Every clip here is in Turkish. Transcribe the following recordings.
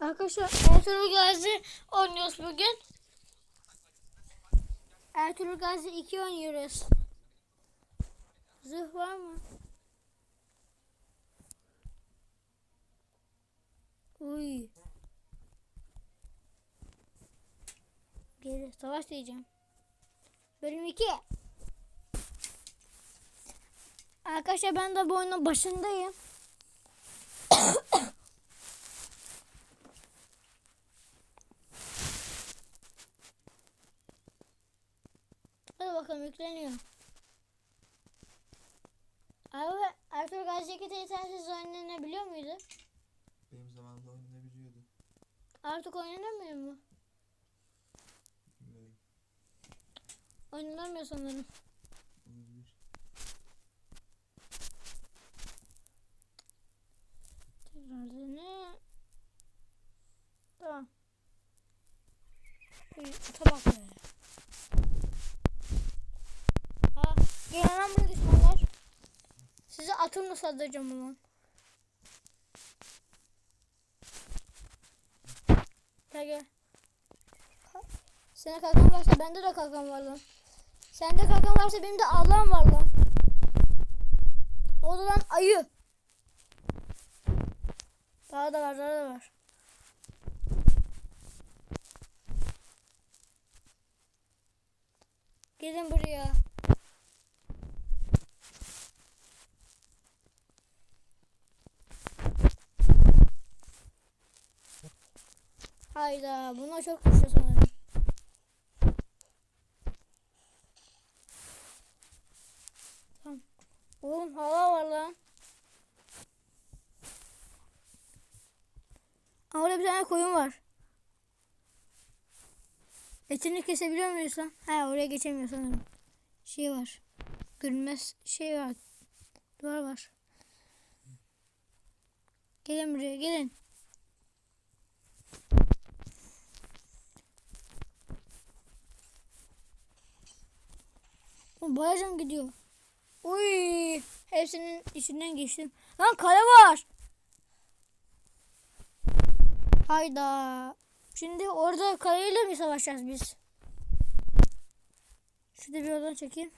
Arkadaşlar Ertuğrul Gazi oynuyoruz bugün. Ertuğrul Gazi 2 oynuyoruz. Zırh var mı? Uy. Geri savaş diyeceğim. Bölüm 2. Arkadaşlar ben de bu oyunun başındayım. Hadi bakalım yükleniyor. Abi Ertuğrul Gazi 2'de internetsiz oynanabiliyor muydu? Benim zamanımda oynanabiliyordu. Artık oynanamıyor mu? Bilmiyorum. Oynanamıyor sanırım. Olabilir. Tekrar dene. Tamam. Bir gelin lan buraya düşmanlar. Size atımla saldıracağım ulan. Gel gel. Senin kalkan varsa bende de kalkan var lan. Sende kalkan varsa benim de Allah'ım var lan. O da lan ayı. Daha da var, daha da var. Gelin buraya. Hayda, bunlar çok güçlü sanırım. Tamam. Oğlum hava var lan. Orada bir tane koyun var. Etini kesebiliyor muyuz lan? Ha oraya geçemiyor sanırım. Şey var. Görünmez şey var. Duvar var. Gelin buraya gelin. Bayağı gidiyor. Uy, hepsinin içinden geçtim. Lan kale var. Hayda. Şimdi orada kaleyle mi savaşacağız biz? Şurada bir oradan çekeyim.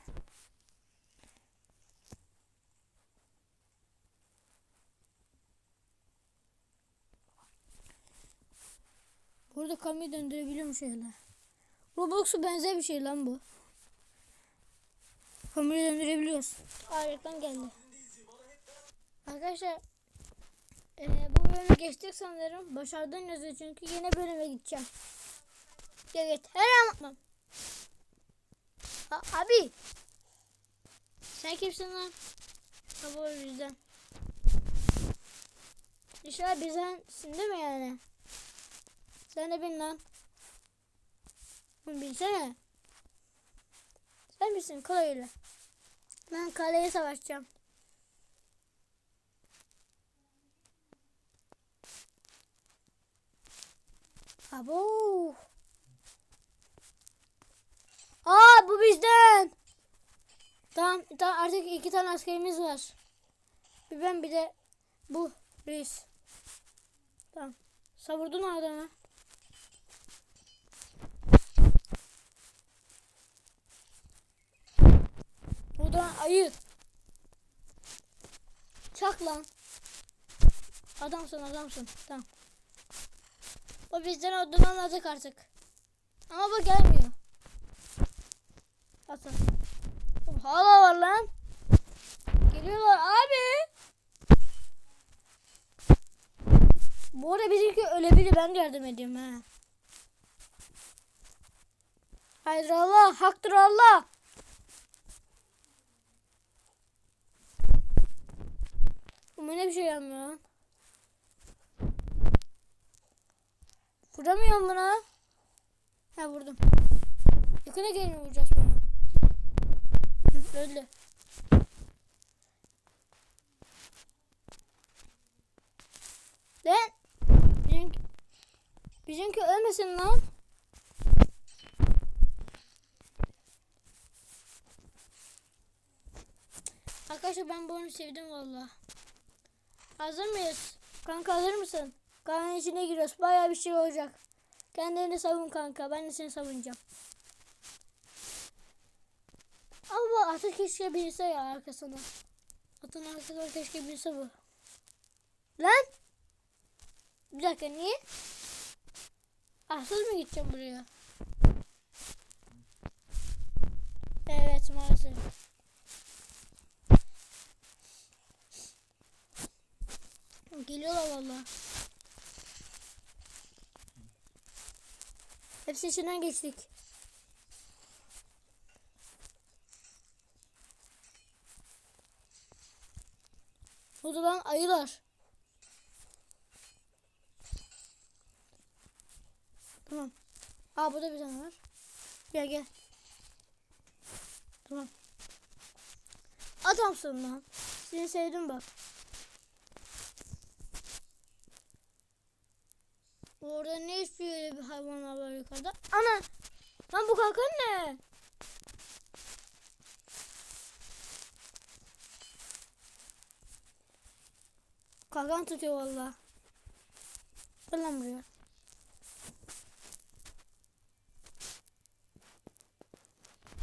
Burada kamerayı döndürebiliyorum şöyle. Roblox'a benzer bir şey lan bu. Kamerayı döndürebiliyoruz. Aa reklam geldi. Arkadaşlar ee, bu bölümü geçtik sanırım. Başardın yazıyor çünkü yine bölüme gideceğim. Evet, her anlatmam. Abi. Sen kimsin lan? Ha bu bizden. İnşallah bizdensin değil mi yani? Sen de bin lan. Bunu bilsene. Sen misin kaleyle? Ben kaleye savaşacağım. Abo. Aa bu bizden. Tamam, tamam artık iki tane askerimiz var. Bir ben bir de bu reis. Tamam. Savurdun adamı. Da ayı. Çak lan. Adamsın adamsın. Tamam. O bizden olduğunu anladık artık. Ama bu gelmiyor. Atın. Hala var lan. Geliyorlar abi. Bu arada bizimki ölebilir. Ben de yardım ediyorum ha. Hayır Allah. Haktır Allah. Ne bir şey yapmıyor. Vuramıyorum buna. Ha vurdum. Yakına gelin vuracağız. Hı, Öldü. Lan. Bizimki, bizimki ölmesin lan. Arkadaşlar ben bu oyunu sevdim valla. Hazır mıyız? Kanka hazır mısın? Kanın içine giriyoruz. Baya bir şey olacak. Kendini savun kanka. Ben de seni savunacağım. Ama atı keşke bilse ya arkasına. Atın arkasına keşke bilse bu. Lan! Bir dakika niye? Arsız mı gideceğim buraya? Evet maalesef. Geliyorlar valla. Hepsi içinden geçtik. O da lan ayılar. Tamam. Aa burada bir tane var. Gel gel. Tamam. Adamsın lan. Seni sevdim bak. Orada ne istiyor öyle bir hayvanlar var yukarıda? Ana! Lan bu kalkan ne? Kalkan tutuyor valla. Gel lan buraya.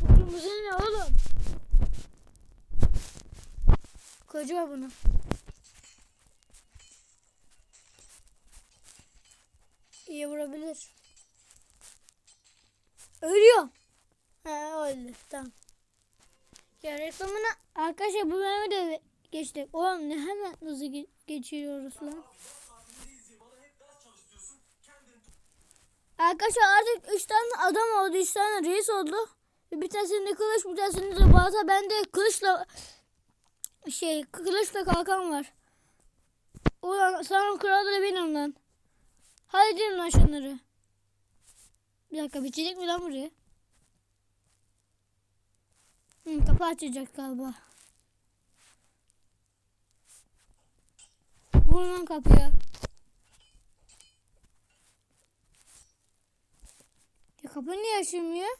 Bu ne oğlum? Kılıcı var İyi vurabilir. Ölüyor. Ha öldü. Tamam. Ya reklamına arkadaşlar bu bölümü de geçtik. Oğlum ne hemen hızlı ge- geçiyoruz lan. Arkadaşlar artık 3 tane adam oldu. 3 tane reis oldu. Bir tanesinde kılıç bir tanesinde de balta. Bende kılıçla şey kılıçla kalkan var. Ulan sanırım kral da benim lan. Diyorum lan şunları. Bir dakika bitecek mi lan buraya? Hı, kapı açacak galiba. Vurun lan kapıya. Ya kapı niye açılmıyor?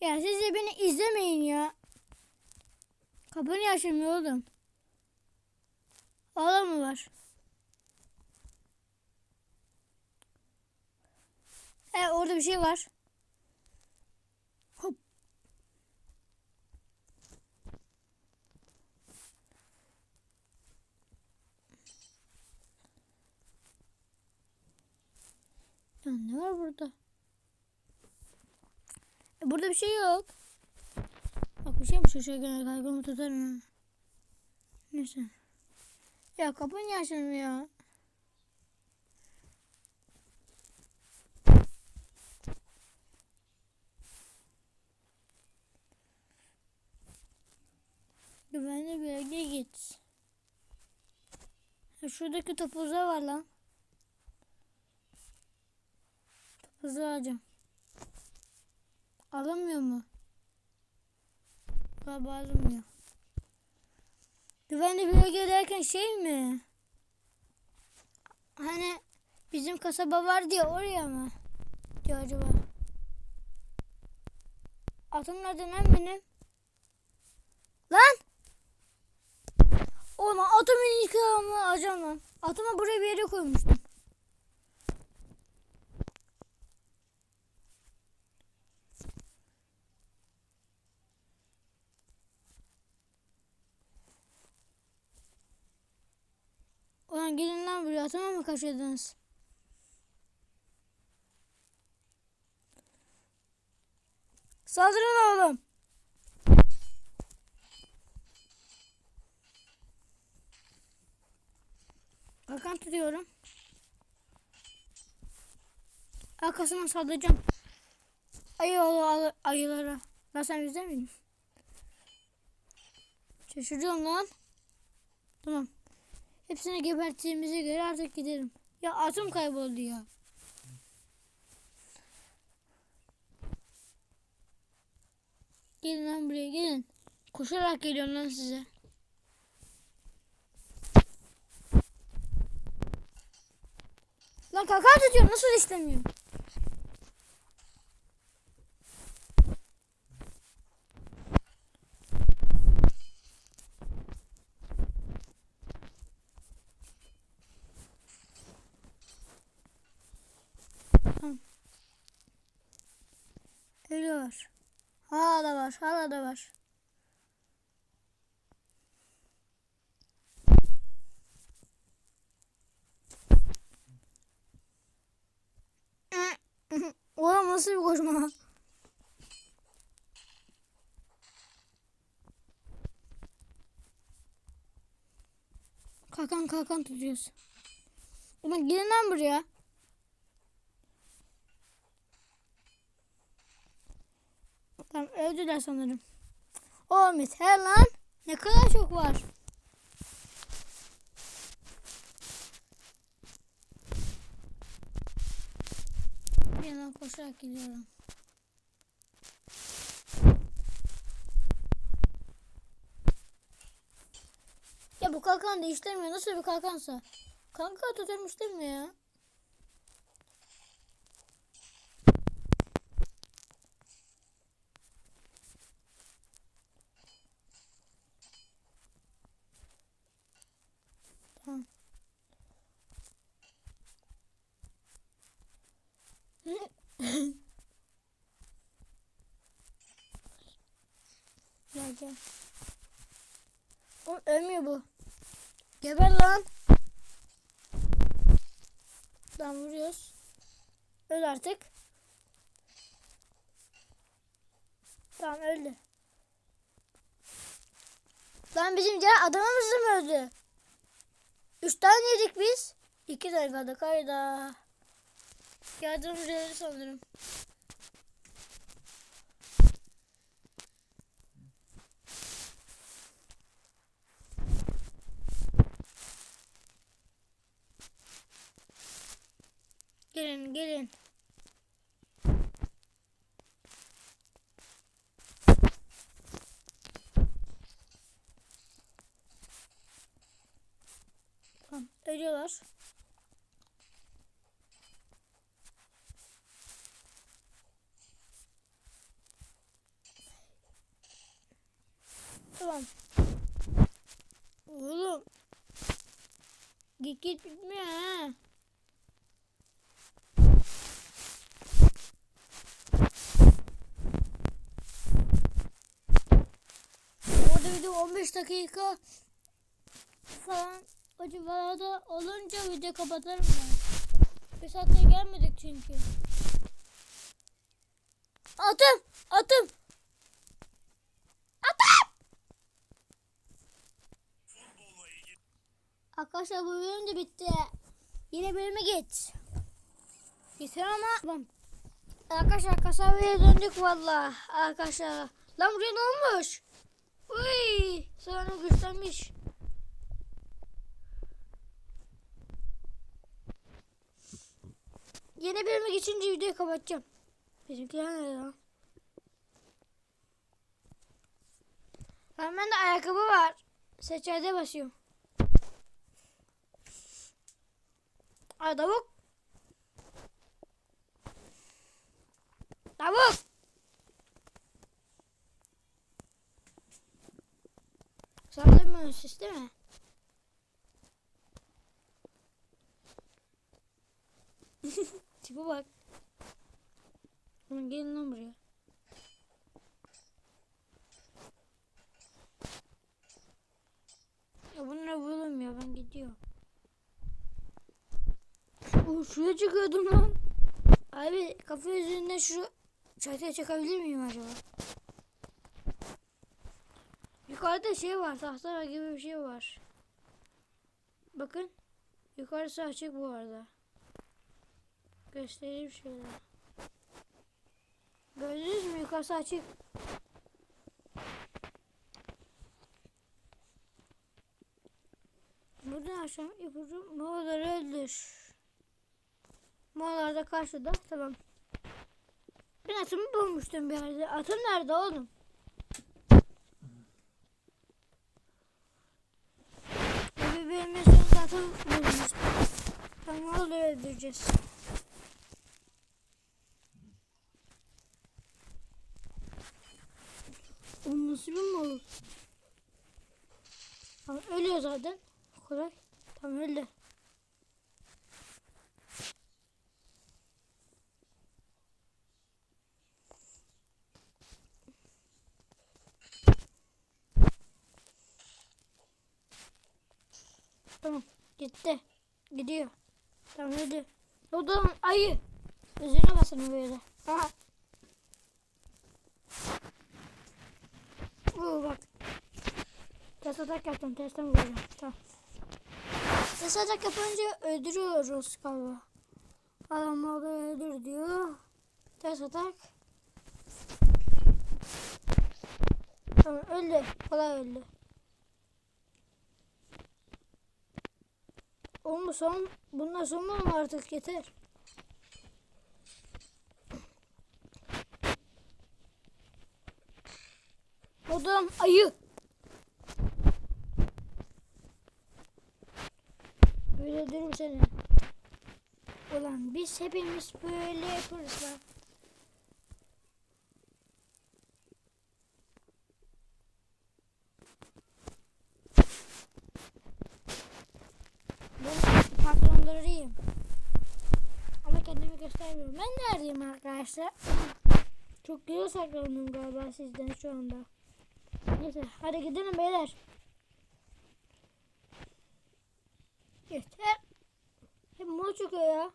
Ya siz de beni izlemeyin ya. Kapı niye açılmıyor oğlum? Ağla mı var? He orada bir şey var. Hop. Ya ne var burada? E, burada bir şey yok. Bak bir şey mi şu şey gene kaygımı tutarım. Neyse. Ya kapı niye açılmıyor? Güvenli bölge git. Ha, şuradaki topuzlar var lan. Topuzu alacağım. Alamıyor mu? Galiba alamıyor. Güvenli bölge derken şey mi? Hani bizim kasaba var diye oraya mı? Diyor acaba. Atım nerede lan benim? Lan! Ona atımın intikamını alacağım lan. Atımı buraya bir yere koymuştum. Ulan gelin lan buraya atıma mı kaçırdınız? Saldırın oğlum. Bakan tutuyorum. Arkasına saldıracağım. Ayı oğlu ayılara. Lan sen bizde miydin? Şaşırıyorum lan. Tamam. Hepsini geberttiğimize göre artık gidelim. Ya atım kayboldu ya. Gelin lan buraya gelin. Koşarak geliyorum lan size. Lan kaka tutuyor nasıl istemiyorum? var. Hala da var. Oğlum nasıl bir koşma? Kalkan kalkan tutuyoruz. Ulan gelin lan buraya. Tamam öldüler sanırım. Oğlum yeter lan. Ne kadar çok var. Bir yandan koşarak gidiyorum. Ya bu kalkan değiştirmiyor. Nasıl bir kalkansa. Kanka değil mi ya? Tamam. gel gel. Oğlum ölmüyor bu. Geber lan. Lan vuruyoruz. Öl artık. Tamam öldü. Lan bizim diğer adamımız da mı öldü? Üç tane yedik biz. İki tane kaldı kayda. Yardımcıları sanırım. Gelin gelin. Tamam ölüyorlar. Tamam. Oğlum. Git git bitmiyor ha. Video 15 dakika falan o civarlarda olunca video kapatırım ben. Bir saatte gelmedik çünkü. Atım! Atım! Atım! Arkadaşlar bu bölüm de bitti. Yine bölüme geç. Yeter ama. Tamam. Arkadaşlar kasabaya döndük valla. Arkadaşlar. Lan buraya ne olmuş? Uy, sonra güçlenmiş. Yeni bölüme geçince videoyu kapatacağım. Bizimkiler nerede lan? Lan bende ayakkabı var. Seçerde basıyorum. Aa tavuk. Tavuk. Saldırmıyor siz değil mi? Tipe bak. Oğlum gelin lan buraya. Ya vuralım ya ben gidiyorum. Oo, şuraya çıkıyordum lan. Abi kafa üzerinde şu çatıya çakabilir miyim acaba? Yukarıda şey var, tahta gibi bir şey var. Bakın. Yukarısı açık bu arada. Göstereyim şöyle. Gördünüz mü? Yukarısı açık. Buradan aşağı ipucu Moğolları öldür. Moğollar da karşıda. Tamam. Ben atımı bulmuştum bir yerde. Atım nerede oğlum? Sonunda atım bulmuştum. Tamam Moğolları öldüreceğiz. O nasıl bir Moğol? Tamam ölüyor zaten. Kadar. Tamam öldü. Gitti. Gidiyor. Tamam öldü. O da ayı. Üzerine basın böyle. Aha. Oo bak. Ters atak yaptım. Tersten vuracağım. Tamam. Ters atak yapınca öldürüyoruz galiba. Adam orada öldür diyor. Ters atak. Tamam öldü. Kolay öldü. Oğlum bu son, bunlar son mu artık yeter. Odam ayı. Durum seni. Ulan biz hepimiz böyle yaparız lan. Bu patronları iyiyim. Ama kendimi göstermiyorum. Ben neredeyim arkadaşlar? Çok güzel saklandım galiba sizden şu anda. Neyse hadi gidelim beyler. Yeter. Hep mor çıkıyor ya.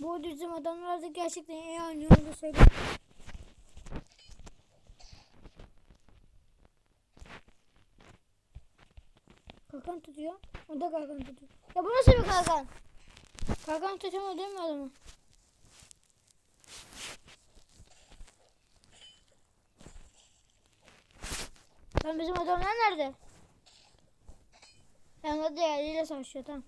Bu bizim adamlar da gerçekten iyi oynuyor onu söyleyeyim. Kalkan tutuyor. O da kalkan tutuyor. Ya bu nasıl bir kalkan? Kalkan tutuyor değil mi adamı? Lan bizim adamlar nerede? Yanında diğerleriyle savaşıyor tamam.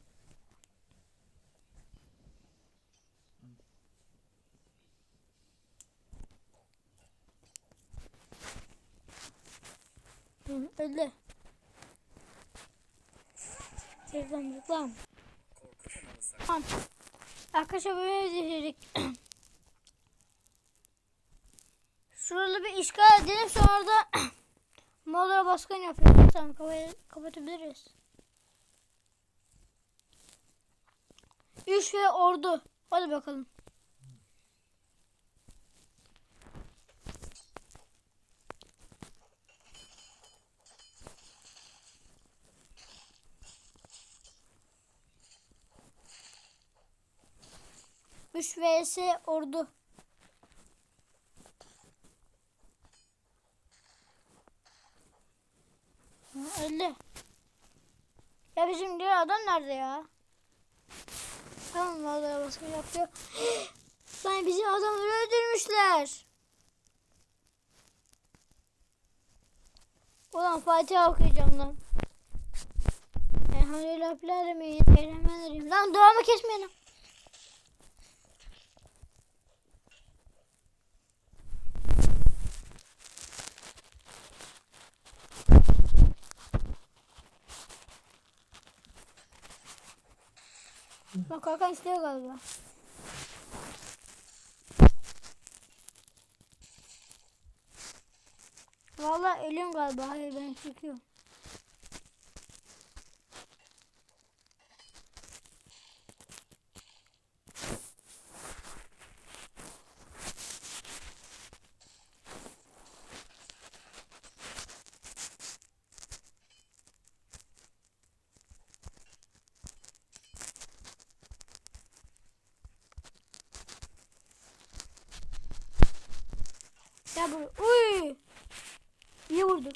Hı, öldü. Zıplam zıplam. Tamam. Arkadaşlar böyle dedik. Şuralı bir işgal edelim sonra da Moğollara baskın yapıyoruz. Tamam kapatabiliriz. Üç ve ordu. Hadi bakalım. Üç vs ordu. Öldü. Ya bizim diğer adam nerede ya? Tamam vallahi baskın yapıyor. Lan bizim adamları öldürmüşler. Ulan Fatiha okuyacağım lan. Elhamdülillah Rabbil Alemin. Elhamdülillah. Lan duamı kesmeyin. Bak kalkan istiyor galiba. Vallahi ölüyorum galiba. Hayır ben çıkıyorum. Gel buraya. Uy! İyi vurdun.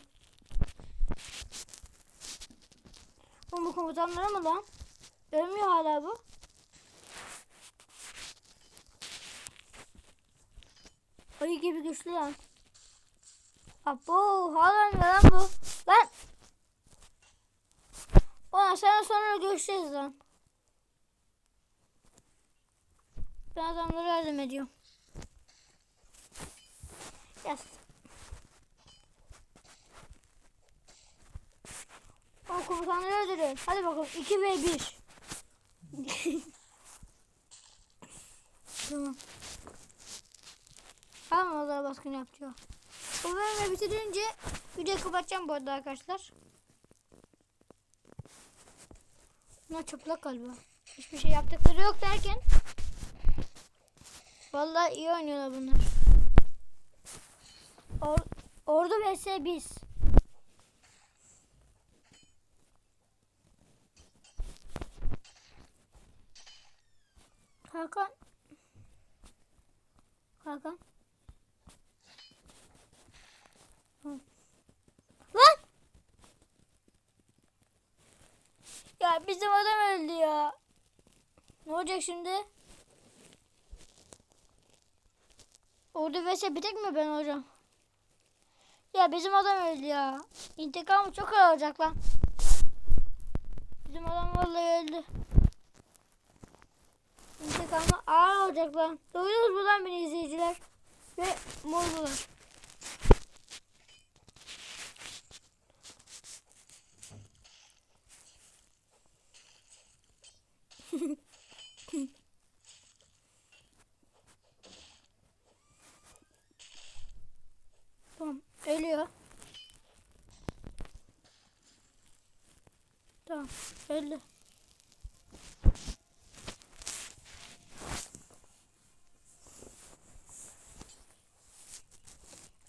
Oğlum bu komutanlara mı lan? Ölmüyor hala bu. Ayı gibi güçlü lan. Abo hala ne lan bu? Lan! Ulan sana sonra görüşeceğiz lan. Ben adamları yardım ediyorum. Yes. O komutanları öldürün. Hadi bakalım 2 ve 1. tamam. Tamam onlara baskın yapacağım. Bu bölümü bitirince videoyu kapatacağım bu arada arkadaşlar. Bunlar çıplak galiba. Hiçbir şey yaptıkları yok derken Vallahi iyi oynuyorlar bunlar. Or Ordu vs biz. Hakan. Hakan. Hı. Lan! Ya bizim adam öldü ya. Ne olacak şimdi? Orada vs bir tek mi ben hocam? Ya bizim adam öldü ya. İntikamı çok ağır olacak lan. Bizim adam vallahi öldü. İntikamı ağır olacak lan. Duydunuz mu beni izleyiciler? Ve morlular. Tamam. Ölüyor. Tamam. Öldü.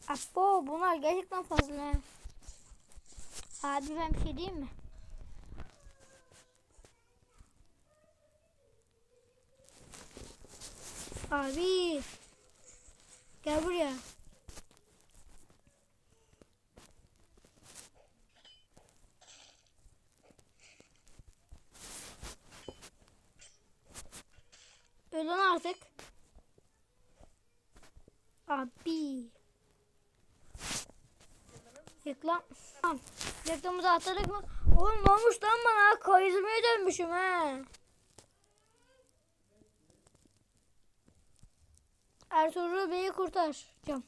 Apo bunlar gerçekten fazla. Abi ben bir şey diyeyim mi? Abi. Gel buraya. Ölen artık. Abi. Reklam. Tamam. Reklamımızı atladık mı? Oğlum olmuş lan bana? Karizmaya dönmüşüm he. Ertuğrul Bey'i kurtaracağım.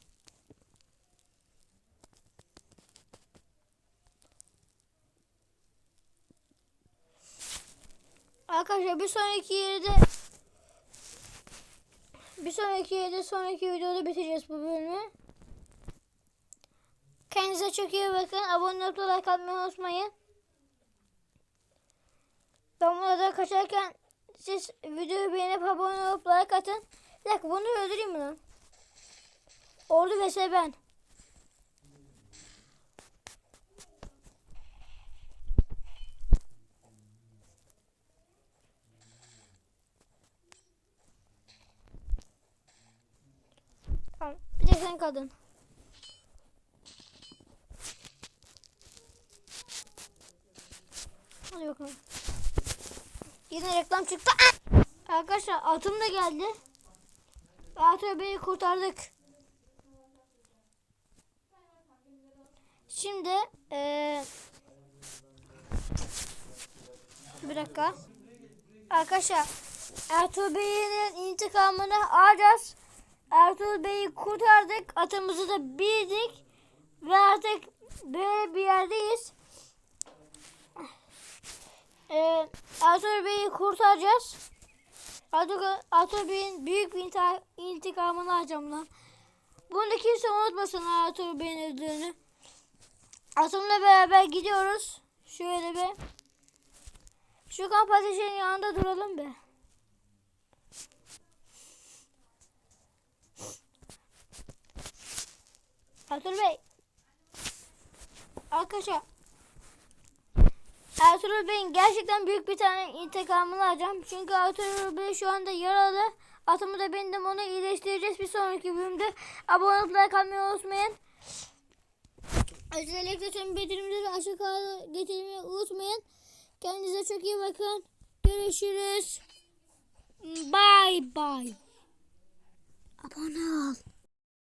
Arkadaşlar bir sonraki yerde bir sonraki yerde sonraki videoda bitireceğiz bu bölümü. Kendinize çok iyi bakın. Abone olup like atmayı unutmayın. Ben burada kaçarken siz videoyu beğenip abone olup like atın. Bir dakika bunu öldüreyim mi lan? Ordu vs ben. Tamam. Bir de sen kadın. Hadi bakalım. Yine reklam çıktı. Arkadaşlar atım da geldi. Atı Bey'i kurtardık. Şimdi eee bir dakika. Arkadaşlar Ertuğrul Bey'in intikamını alacağız. Ertuğrul Bey'i kurtardık. Atımızı da bildik. Ve artık böyle bir yerdeyiz. Ee, Ertuğrul Bey'i kurtaracağız. Ertuğrul, Ertuğrul Bey'in büyük bir inti- intikamını alacağım lan. Bunu da kimse unutmasın Ertuğrul Bey'in öldüğünü. Atımla beraber gidiyoruz. Şöyle bir. Şu kamp ateşinin yanında duralım be. Ertuğrul Bey. Arkadaşlar. Ertuğrul Bey'in gerçekten büyük bir tane intikamını alacağım. Çünkü Ertuğrul Bey şu anda yaralı. Atımı da bindim onu iyileştireceğiz bir sonraki bölümde. Abone olup like atmayı unutmayın. Özellikle tüm bildirimleri aşağı getirmeyi unutmayın. Kendinize çok iyi bakın. Görüşürüz. Bye bye. Abone ol.